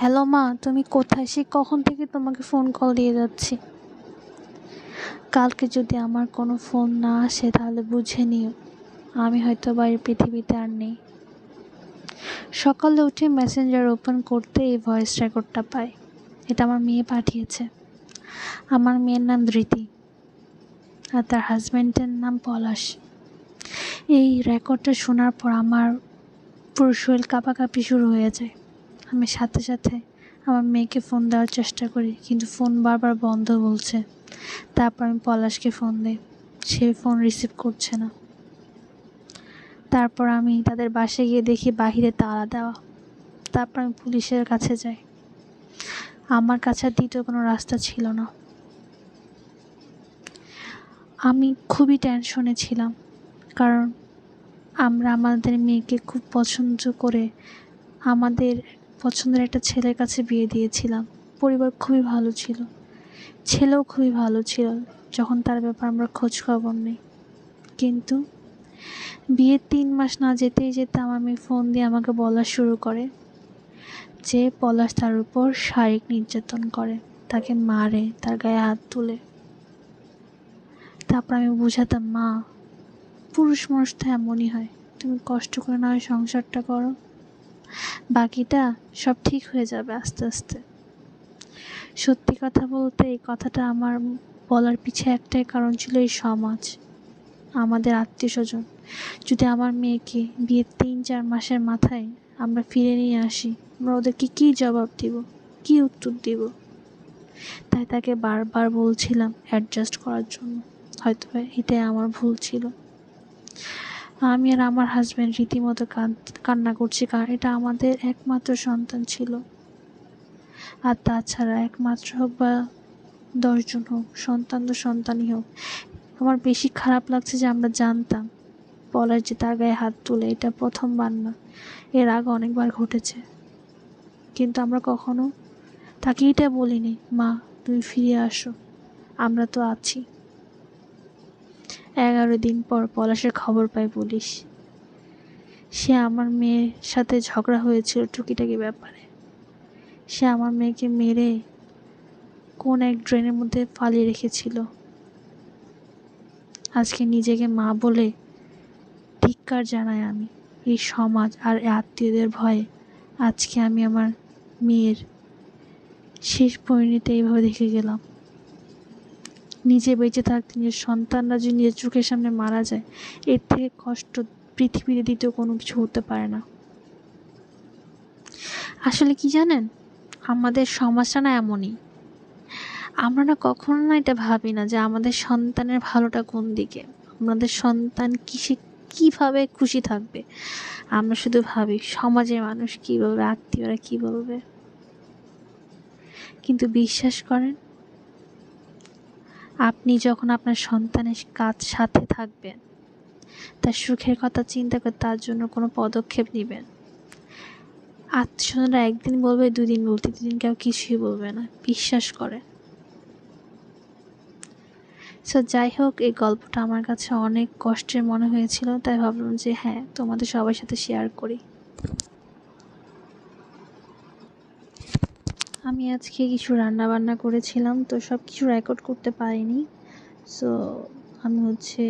Hello মা, তুমি কোথায়? সে কখন থেকে তোমাকে ফোন কল দিয়ে যাচ্ছি? কালকে যদি আমার কোনো ফোন না আসে, তাহলে বুঝে নিও, আমি হয়তো বাড়ির পৃথিবীতে আর নেই। সকালে উঠে মেসেঞ্জার ওপেন করতে এই ভয়েস রেকর্ডটা পাই এটা আমার মেয়ে পাঠিয়েছে। আমার মেয়ের নাম ধৃতি আর তার হাজব্যান্ডের নাম পলাশ। এই রেকর্ডটা শোনার পর আমার পুরো শরীর কাঁপাকাঁপি শুরু হয়ে যায়। আমি সাথে সাথে আমার মেয়েকে ফোন দেওয়ার চেষ্টা করি, কিন্তু ফোন বারবার বন্ধ বলছে। তারপর আমি পলাশকে ফোন দিই, সে ফোন রিসিভ করছে না। তারপর আমি তাদের বাসায় গিয়ে দেখি বাহিরে তালা দেওয়া। তারপর আমি পুলিশের কাছে যাই। আমার কাছে দ্বিতীয় কোনো রাস্তা ছিল না। আমি খুবই টেনশনে ছিলাম, কারণ আমরা আমাদের মেয়েকে খুব পছন্দ করে আমাদের পছন্দের একটা ছেলের কাছে বিয়ে দিয়েছিলাম। পরিবার খুবই ভালো ছিল। ছেলেও খুবই ভালো ছিল। যখন তার ব্যাপার আমরা খোঁজ খবর নেই। কিন্তু বিয়ের তিন মাস না যেতেই যেতে আমার মেয়ে ফোন দিয়ে আমাকে বলা শুরু করে যে পলাশ তার উপর শারীরিক নির্যাতন করে। তাকে মারে, তার গায়ে হাত তুলে। তারপর আমি বুঝাতাম, মা, পুরুষ মানুষ তো এমনই হয়। তুমি কষ্ট করে না সংসারটা করো। বাকিটা সব ঠিক হয়ে যাবে আস্তে আস্তে। সত্যি কথা বলতে এই কথাটা আমার বলার পিছে একটাই কারণ ছিল এই সমাজ, আমাদের আত্মীয় স্বজন যদি আমার মেয়েকে বিয়ের তিন, চার মাসের মাথায় আমরা ফিরে নিয়ে আসি, আমরা ওদেরকে কী জবাব দিব, কী উত্তর দিব? তাই তাকে বারবার বলছিলাম অ্যাডজাস্ট করার জন্য। হয়তো এটাই আমার ভুল ছিল। আমি আর আমার হাজব্যান্ড রীতিমতো কান্না করছি, কারণ এটা আমাদের একমাত্র সন্তান ছিল। আর তাছাড়া একমাত্র হোক বা দশজন হোক, সন্তান তো সন্তানই হোক, আমার বেশি খারাপ লাগছে যে আমরা জানতাম, বলার যে তার গায়ে হাত তুলে, এটা প্রথমবার না, এর আগে অনেকবার ঘটেছে। কিন্তু আমরা কখনো তাকে এটা বলিনি, মা, তুমি ফিরে আসো, আমরা তো আছি। এগারো দিন পর পলাশের খবর পায় পুলিশ। সে আমার মেয়ের সাথে ঝগড়া হয়েছিল টুকিটাকি ব্যাপারে। সে আমার মেয়েকে মেরে কোন এক ড্রেনের মধ্যে ফালিয়ে রেখেছিল। আজকে নিজেকে মা বলে ধিক্কার জানাই আমি। এই সমাজ আর আত্মীয়দের ভয়ে আজকে আমি আমার মেয়ের শেষ পরিণতি এইভাবে দেখে গেলাম। নিজে বেঁচে থাকতে নিজের সন্তানরা যদি নিজের চোখের সামনে মারা যায়, এর থেকে কষ্ট পৃথিবীতে দ্বিতীয় কোনো কিছু হতে পারে না। আসলে কি জানেন? আমাদের সমাজটা না এমনই। আমরা না কখনো না এটা ভাবি না যে আমাদের সন্তানের ভালোটা কোন দিকে? আমাদের সন্তান কিসে কীভাবে খুশি থাকবে? আমরা শুধু ভাবি, সমাজের মানুষ কী বলবে? আত্মীয়রা কী বলবে? কিন্তু বিশ্বাস করেন আপনি যখন আপনার সন্তানের কাজ সাথে থাকবেন, তার সুখের কথা চিন্তা করে তার জন্য কোনো পদক্ষেপ নেবেন। আত্মীয়রা একদিন বলবে, দুদিন বলতে দুদিন কেউ কিছুই বলবে না, বিশ্বাস করে। সো যাই হোক, এই গল্পটা আমার কাছে অনেক কষ্টের মনে হয়েছিল, তাই ভাবলাম যে হ্যাঁ তোমাদের সবার সাথে শেয়ার করি। আমি আজকে কিছু রান্না বান্না করেছিলাম, তো সব কিছু রেকর্ড করতে পারিনি। সো আমি হচ্ছে,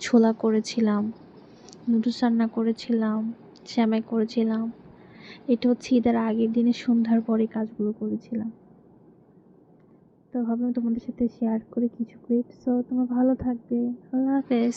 ছোলা করেছিলাম নুডলস রান্না করেছিলাম শ্যামাই করেছিলাম। এটা হচ্ছে ঈদের আগের দিনে সন্ধ্যার পরে কাজগুলো করেছিলাম। তো ভাবলাম তোমাদের সাথে শেয়ার করে কিছু ক্লিপ সো তোমরা ভালো থাকবে। আল্লাহ হাফেজ।